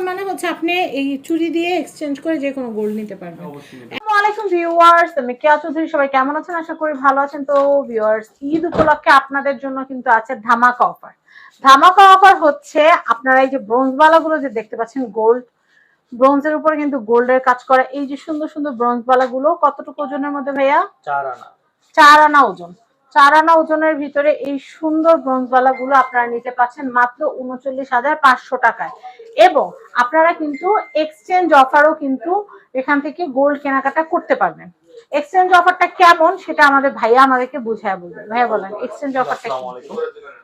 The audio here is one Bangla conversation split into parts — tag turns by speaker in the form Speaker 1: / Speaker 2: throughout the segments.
Speaker 1: অফার মানে হচ্ছে আপনি এই চুরি দিয়ে এক্সচেঞ্জ করে যে কোনো গোল্ড নিতে পারবেন।
Speaker 2: অবশ্যই নিতে
Speaker 1: আসসালামু আলাইকুম ভিউয়ার্স আমি কেয়া চৌধুরী সবাই কেমন আছেন? আশা করি ভালো আছেন। তো ভিউয়ার্স ঈদ উপলক্ষে আপনাদের জন্য কিন্তু আছে ধামাকা অফার ধামাকা অফার হচ্ছে আপনারা এই যে ব্রোঞ্জ বালাগুলো যে দেখতে পাচ্ছেন গোল্ড ব্রোঞ্জের উপরে কিন্তু গোল্ডের কাজ করা। এই যে সুন্দর সুন্দর ব্রোঞ্জ বালাগুলো কতটুকু ওজনের মধ্যে ভাইয়া?
Speaker 2: চার আনা।
Speaker 1: চার আনা ওজন। চার আনা ওজনের ভিতরে এই সুন্দর ব্রোঞ্জ আপনারা নিতে পাচ্ছেন মাত্র উনচল্লিশ হাজার পাঁচশো টাকায়। এবং আপনারা কিন্তু এক্সচেঞ্জ অফারও কিন্তু এখান থেকে গোল্ড কেনাকাটা করতে পারবেন। এক্সচেঞ্জ অফারটা কেমন সেটা আমাদের ভাইয়া আমাদেরকে বুঝায় বলবে। ভাইয়া বলেন এক্সচেঞ্জ অফারটা
Speaker 2: আলাইকুম।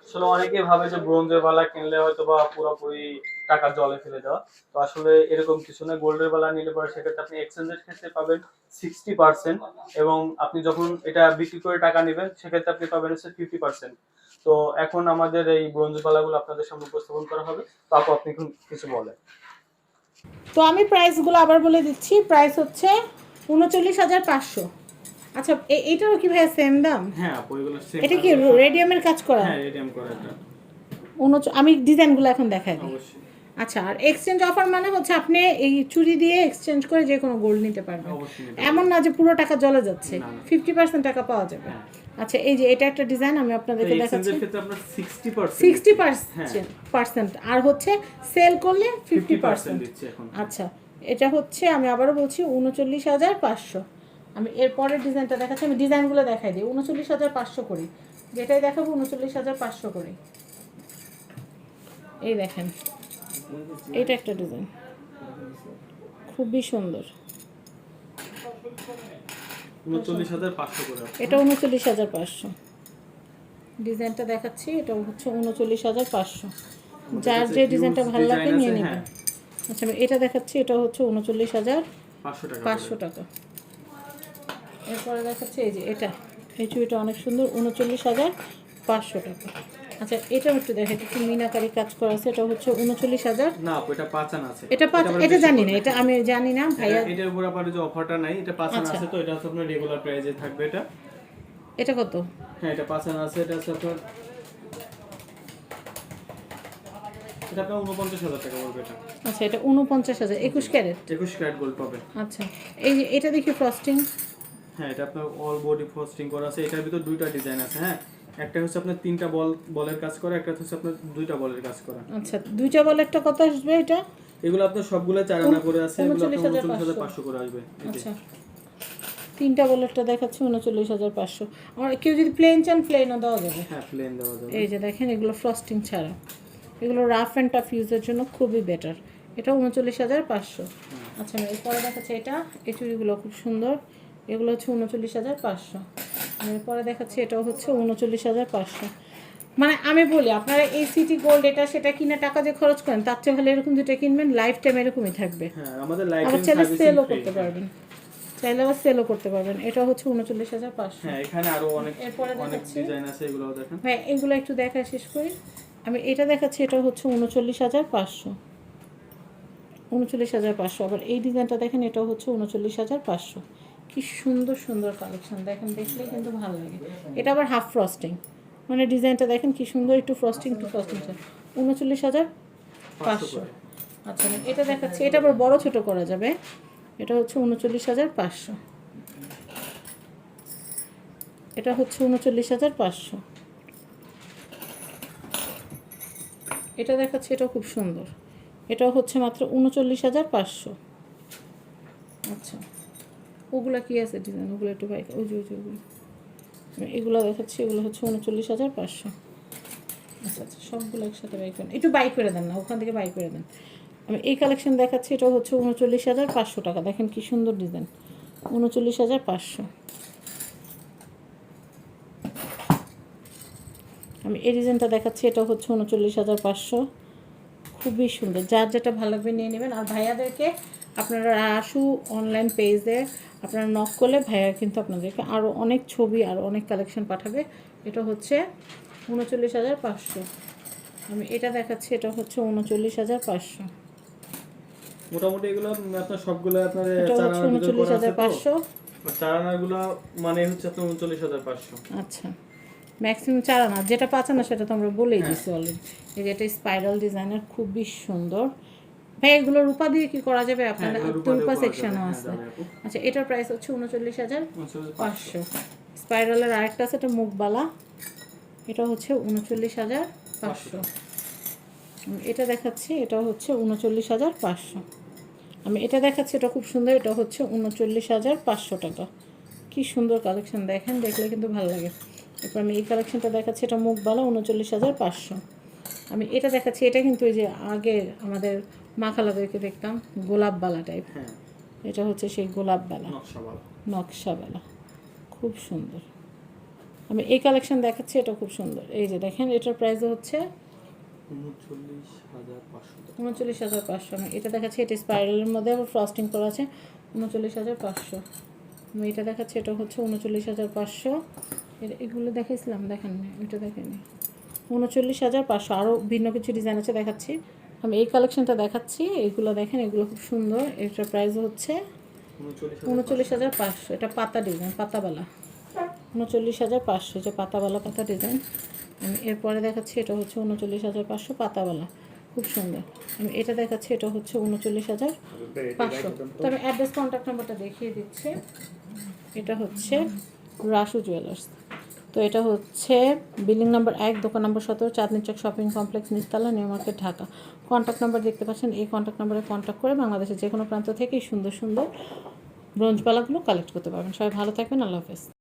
Speaker 2: আসলে অনেকে ভাবে যে বালা কিনলে হয়তো বা পুরোপুরি টাকা জলে ফেলে দেওয়া। তো আসলে এরকম কিছু না গোল্ডের বালা নিলে পরে সেক্ষেত্রে আপনি এক্সচেঞ্জের ক্ষেত্রে পাবেন সিক্সটি পার্সেন্ট এবং আপনি যখন এটা বিক্রি করে টাকা নেবেন সেক্ষেত্রে আপনি পাবেন হচ্ছে ফিফটি পার্সেন্ট তো এখন আমাদের এই ব্রোঞ্জ বালাগুলো আপনাদের সামনে উপস্থাপন করা হবে। তো আপু আপনি এখন কিছু বলেন।
Speaker 1: তো আমি প্রাইসগুলো আবার বলে দিচ্ছি। প্রাইস হচ্ছে উনচল্লিশ হাজার পাঁচশো। আচ্ছা এইটারও কি ভাইয়া সেম দাম?
Speaker 2: হ্যাঁ আপু এগুলো same
Speaker 1: এটা কি রেডিয়ামের কাজ করা?
Speaker 2: হ্যাঁ রেডিয়াম করা এটা।
Speaker 1: উনচ আমি ডিজাইনগুলো এখন দেখাই দিই।
Speaker 2: অবশ্যই।
Speaker 1: আচ্ছা আর এক্সচেঞ্জ অফার মানে হচ্ছে আপনি এই চুরি দিয়ে এক্সচেঞ্জ করে যে কোনো গোল্ড নিতে পারবেন। এমন না যে পুরো টাকা জলে যাচ্ছে। ফিফটি পার্সেন্ট টাকা পাওয়া যাবে।
Speaker 2: হ্যাঁ।
Speaker 1: আচ্ছা এই যে এটা একটা ডিজাইন আমি আপনাদেরকে দেখাচ্ছি।
Speaker 2: সিক্সটি পার্সেন্ট হ্যাঁ।
Speaker 1: আর হচ্ছে সেল করলে ফিফটি
Speaker 2: পার্সেন্ট
Speaker 1: আচ্ছা এটা হচ্ছে আমি আবারও বলছি উনচল্লিশ হাজার পাঁচশো। আমি এরপরের ডিজাইনটা দেখাচ্ছি আমি ডিজাইনগুলো দেখাই দিই। উনচল্লিশ হাজার পাঁচশো করি। যেটাই দেখাবো উনচল্লিশ হাজার পাঁচশো করি। এই দেখেন। এটা একটা ডিজাইন। খুবই সুন্দর। এটা উনচল্লিশ হাজার পাঁচশো। ডিজাইনটা দেখাচ্ছি এটা হচ্ছে উনচল্লিশ হাজার পাঁচশো। যার যে ডিজাইনটা ভালো লাগে নিয়ে নেবেন
Speaker 2: হ্যাঁ।
Speaker 1: আচ্ছা এটা দেখাচ্ছি এটা হচ্ছে উনচল্লিশ হাজার
Speaker 2: পাঁচশো টাকা।
Speaker 1: এরপরে দেখাচ্ছি এই যে এটা। এই চুড়িটা অনেক সুন্দর উনচল্লিশ হাজার পাঁচশো টাকা। আচ্ছা এটাও একটু দেখে একটু মিনাকারি কাজ করা আছে এটা হচ্ছে উনচল্লিশ হাজার।
Speaker 2: না এটা আছে।
Speaker 1: এটা পাঁচ এটা জানি না এটা আমি জানি না ভাইয়া
Speaker 2: এটার উপর আবার যে অফারটা নাই এটা পাঁচান
Speaker 1: আচ্ছা।
Speaker 2: আছে তো এটা হচ্ছে আপনার রেগুলার প্রাইসে থাকবে এটা।
Speaker 1: এটা কত?
Speaker 2: হ্যাঁ এটা পাঁচান আছে এটা হচ্ছে আপনার এটা আপনার উনপঞ্চাশ হাজার টাকা পড়বে এটা।
Speaker 1: আচ্ছা এটা উনপঞ্চাশ হাজার একুশ ক্যারেট?
Speaker 2: একুশ ক্যারেট গোল্ড পাবেন
Speaker 1: আচ্ছা এই এটা দেখি ফ্রস্টিং
Speaker 2: হ্যাঁ এটা আপনার অল বডি ফ্রস্টিং করা আছে এটার ভিতর দুইটা ডিজাইন আছে হ্যাঁ? একটা হচ্ছে আপনার তিনটা বল বলের কাজ করা একটা হচ্ছে আপনার দুইটা বলের কাজ করা।
Speaker 1: আচ্ছা দুইটা বলেরটা কত আসবে এটা?
Speaker 2: এগুলো আপনার সবগুলো চার আনা করে আছে এগুলো আপনার
Speaker 1: 39,500
Speaker 2: উনচল্লিশ হাজার পাঁচশো। করে আসবে
Speaker 1: আচ্ছা। তিনটা বলেরটা দেখাচ্ছি উনচল্লিশ হাজার পাঁচশো। আর কেউ যদি প্লেন চান প্লেনও দেওয়া যাবে।
Speaker 2: হ্যাঁ প্লেন দেওয়া যাবে।
Speaker 1: এই যে দেখেন এগুলো ফ্রস্টিং ছাড়া। এগুলো রাফ অ্যান্ড টাফ ইউজের জন্য খুবই বেটার এটা উনচল্লিশ হাজার পাঁচশো। আচ্ছা এরপরে দেখাচ্ছি এটা এই চুড়িগুলো খুব সুন্দর। এগুলো হচ্ছে উনচল্লিশ হাজার পাঁচশো। এরপরে দেখাচ্ছি এটাও হচ্ছে উনচল্লিশ হাজার পাঁচশো। মানে আমি বলি আপনারা এই সিটি গোল্ড এটা সেটা কিনে টাকা যে খরচ করেন তার চেয়ে ভালো এরকম যেটা কিনবেন লাইফ টাইম এরকমই থাকবে।
Speaker 2: হ্যাঁ
Speaker 1: আবার চাইলে সেলও করতে পারবেন। চাইলে আবার সেলও করতে পারবেন এটা হচ্ছে উনচল্লিশ হাজার পাঁচশো।
Speaker 2: হ্যাঁ এখানে আরও অনেক
Speaker 1: এরপরে দেখাচ্ছি। হ্যাঁ এগুলো একটু দেখা শেষ করি। আমি এটা দেখাচ্ছি এটা হচ্ছে উনচল্লিশ হাজার পাঁচশো। উনচল্লিশ হাজার পাঁচশো আবার এই ডিজাইনটা দেখেন এটা হচ্ছে উনচল্লিশ হাজার পাঁচশো। কি সুন্দর সুন্দর কালেকশন দেখেন দেখলে কিন্তু ভালো লাগে। এটা আবার হাফ ফ্রস্টিং মানে ডিজাইনটা দেখেন কি সুন্দর একটু ফ্রস্টিং একটু ফ্রস্টিং উনচল্লিশ হাজার পাঁচশো। আচ্ছা এটা দেখাচ্ছি। এটা আবার বড় ছোট করা যাবে। এটা হচ্ছে উনচল্লিশ হাজার পাঁচশো। এটা হচ্ছে উনচল্লিশ হাজার পাঁচশো। এটা দেখাচ্ছি এটা খুব সুন্দর। এটা হচ্ছে মাত্র উনচল্লিশ হাজার পাঁচশো। আচ্ছা। ওগুলা কি আছে ডিজাইন ওগুলো একটু বাইক ওই যে, ওই এগুলো দেখাচ্ছি, এগুলো হচ্ছে উনচল্লিশ হাজার পাঁচশো। আচ্ছা আচ্ছা সবগুলো একসাথে বাই করেন। একটু বাই করে দেন না, ওখান থেকে বাই করে দেন। আমি এই কালেকশন দেখাচ্ছি, এটা হচ্ছে উনচল্লিশ হাজার পাঁচশো টাকা। দেখেন কি সুন্দর ডিজাইন উনচল্লিশ হাজার পাঁচশো। আমি এই ডিজাইনটা দেখাচ্ছি, এটা হচ্ছে উনচল্লিশ হাজার পাঁচশো। খুবই সুন্দর। যার যেটা ভালো লাগবে নিয়ে নেবেন। আর ভাইয়াদেরকে আপনারা আসু অনলাইন পেজে আপনারা নক করলে ভাইয়া কিন্তু আপনাদেরকে আরও অনেক ছবি আর অনেক কালেকশন পাঠাবে। এটা হচ্ছে উনচল্লিশ হাজার পাঁচশো। আমি এটা দেখাচ্ছি এটা হচ্ছে উনচল্লিশ হাজার পাঁচশো।
Speaker 2: মোটামুটি এগুলো আপনার সবগুলো আপনার
Speaker 1: উনচল্লিশ হাজার পাঁচশো।
Speaker 2: চার আনাগুলো মানে হচ্ছে আপনার উনচল্লিশ হাজার পাঁচশো।
Speaker 1: আচ্ছা। ম্যাক্সিমাম চার আনা যেটা পাঁচ আনা সেটা তো আমরা বলেই দিছি অলরেডি এই যে এটা স্পাইরাল ডিজাইনের খুবই সুন্দর। ভাই এগুলো রূপা দিয়ে কি করা যাবে?
Speaker 2: হ্যাঁ,
Speaker 1: আপনাদের
Speaker 2: রূপা
Speaker 1: সেকশনও আছে।
Speaker 2: হ্যাঁ।
Speaker 1: আচ্ছা এটার প্রাইস হচ্ছে উনচল্লিশ হাজার পাঁচশো। স্পাইরালের আরেকটা আছে এটা মুখবালা। এটা হচ্ছে উনচল্লিশ হাজার পাঁচশো। এটা দেখাচ্ছি এটা হচ্ছে উনচল্লিশ হাজার পাঁচশো। আমি এটা দেখাচ্ছি এটা খুব সুন্দর এটা হচ্ছে উনচল্লিশ হাজার পাঁচশো টাকা। কি সুন্দর কালেকশন দেখেন দেখলে কিন্তু ভালো লাগে। এরপর আমি এই কালেকশনটা দেখাচ্ছি এটা মুখবালা উনচল্লিশ হাজার পাঁচশো। আমি এটা দেখাচ্ছি এটা কিন্তু ওই যে আগে আমাদের মা খালাদেরকে দেখতাম গোলাপবালা টাইপ
Speaker 2: হ্যাঁ।
Speaker 1: এটা হচ্ছে সেই গোলাপবালা নকশাবেলা খুব সুন্দর। আমি এই কালেকশন দেখাচ্ছি এটা খুব সুন্দর। এই যে দেখেন এটার প্রাইস হচ্ছে
Speaker 2: উনচল্লিশ হাজার পাঁচশো
Speaker 1: আমি এটা দেখাচ্ছি এটা স্পাইরালের মধ্যে আবার ফ্রস্টিং করা আছে। উনচল্লিশ হাজার পাঁচশো। আমি এটা দেখাচ্ছি এটা হচ্ছে উনচল্লিশ হাজার পাঁচশো। এগুলো দেখাইছিলাম দেখেন এটা দেখেনি উনচল্লিশ হাজার পাঁচশো। আরও ভিন্ন কিছু ডিজাইন আছে দেখাচ্ছি। আমি এই কালেকশনটা দেখাচ্ছি। এগুলো দেখেন, এগুলো খুব সুন্দর। এটার প্রাইস হচ্ছে উনচল্লিশ হাজার পাঁচশো। এটা পাতা ডিজাইন পাতাবালা। উনচল্লিশ হাজার পাঁচশো যে পাতাবালা, পাতা ডিজাইন আমি এরপরে দেখাচ্ছি, এটা হচ্ছে উনচল্লিশ হাজার পাঁচশো পাতাবালা। খুব সুন্দর। আমি এটা দেখাচ্ছি, এটা হচ্ছে উনচল্লিশ হাজার পাঁচশো। তবে অ্যাড্রেস কন্ট্যাক্ট নাম্বারটা দেখিয়ে দিচ্ছে। এটা হচ্ছে রাসু জুয়েলার্স তো এটা হচ্ছে বিল্ডিং নাম্বার এক, দোকান নম্বর সতেরো, চাঁদনি চক shopping complex, নিস্তালা, new market, Dhaka. Contact number দেখতে পাচ্ছেন, এই কন্ট্যাক্ট নাম্বারে কন্ট্যাক্ট করে বাংলাদেশের যে কোনো প্রান্ত থেকেই সুন্দর সুন্দর ব্রোঞ্জবালাগুলো কালেক্ট করতে পারবেন। সবাই ভালো থাকবেন, আল্লাহ হাফেজ।